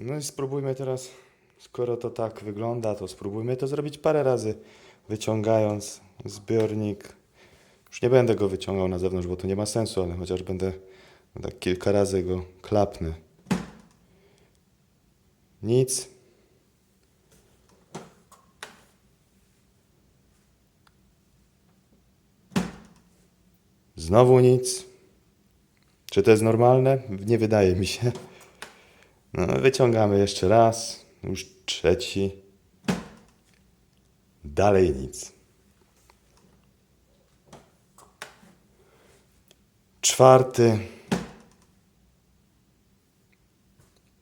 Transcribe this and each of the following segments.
No i spróbujmy teraz, skoro to tak wygląda, to spróbujmy to zrobić parę razy, wyciągając zbiornik. Już nie będę go wyciągał na zewnątrz, bo to nie ma sensu, ale chociaż będę tak kilka razy go klapnę. Nic. Znowu nic. Czy to jest normalne? Nie wydaje mi się. No, wyciągamy jeszcze raz. Już trzeci. Dalej nic. Czwarty.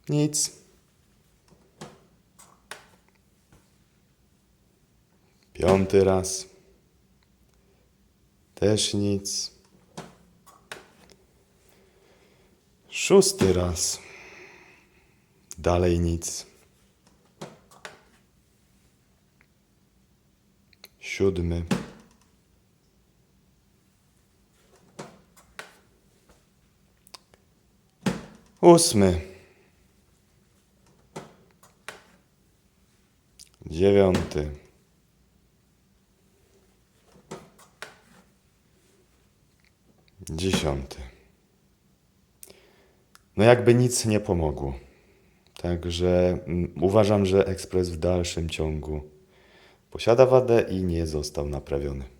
Nic. Piąty raz. Też nic. Szósty raz. Dalej nic. Siódmy. Ósmy. Dziewiąty. Dziesiąty. No jakby nic nie pomogło. Także mm, uważam, że ekspres w dalszym ciągu posiada wadę i nie został naprawiony.